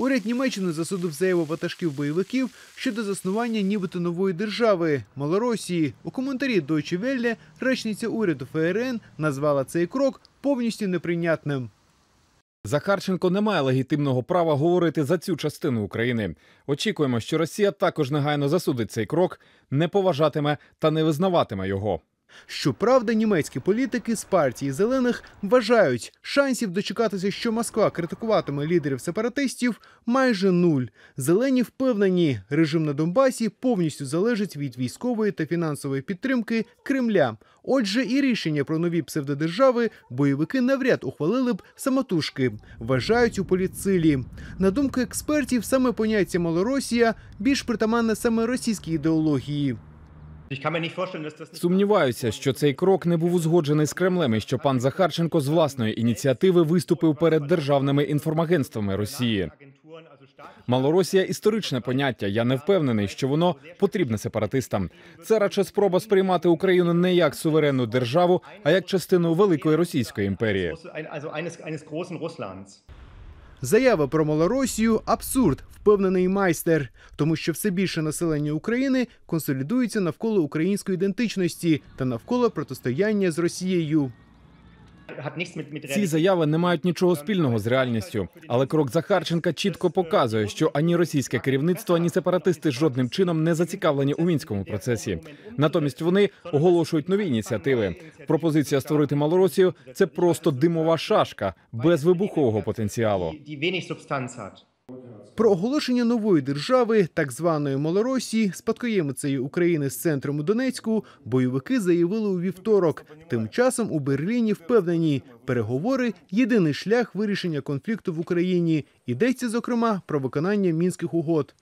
Уряд Німеччини засудив заяву ватажків бойовиків щодо заснування нібито нової держави Малоросії. У коментарі Deutsche Welle речниця уряду ФРН назвала цей крок повністю неприйнятним. Захарченко не має легітимного права говорити за цю частину України. Очікуємо, що Росія також негайно засудить цей крок, не поважатиме та не визнаватиме його. Щоправда, німецькі політики з партії зелених вважають, шансів дочекатися, що Москва критикуватиме лідерів сепаратистів, майже нуль. Зелені впевнені, режим на Донбасі повністю залежить від військової та фінансової підтримки Кремля. Отже, і рішення про нові псевдодержави бойовики навряд ухвалили б самотужки, вважають у політсилі. На думку експертів, саме поняття Малоросія більш притаманне саме російській ідеології. Сумніваюся, що цей крок не був узгоджений з Кремлем і що пан Захарченко з власної ініціативи виступив перед державними інформагентствами Росії. Малоросія історичне поняття. Я не впевнений, що воно потрібне сепаратистам. Це радше спроба сприймати Україну не як суверенну державу, а як частину великої російської імперії. Заява про Малоросію абсурд, впевнений майстер, тому що все більше населення України консолідується навколо української ідентичності та навколо протистояння з Росією. Ці заяви не мають нічого спільного з реальністю, але крок Захарченка чітко показує, що ані російське керівництво, ані сепаратисти жодним чином не зацікавлені у мінському процесі. Натомість вони оголошують нові ініціативи. Пропозиція створити Малоросію це просто димова шашка без вибухового потенціалу. Про оголошення нової держави, так званої Малоросії, спадкоємицею України з центром у Донецьку, бойовики заявили у вівторок. Тим часом у Берліні впевнені, переговори єдиний шлях вирішення конфлікту в Україні. Йдеться зокрема про виконання мінських угод.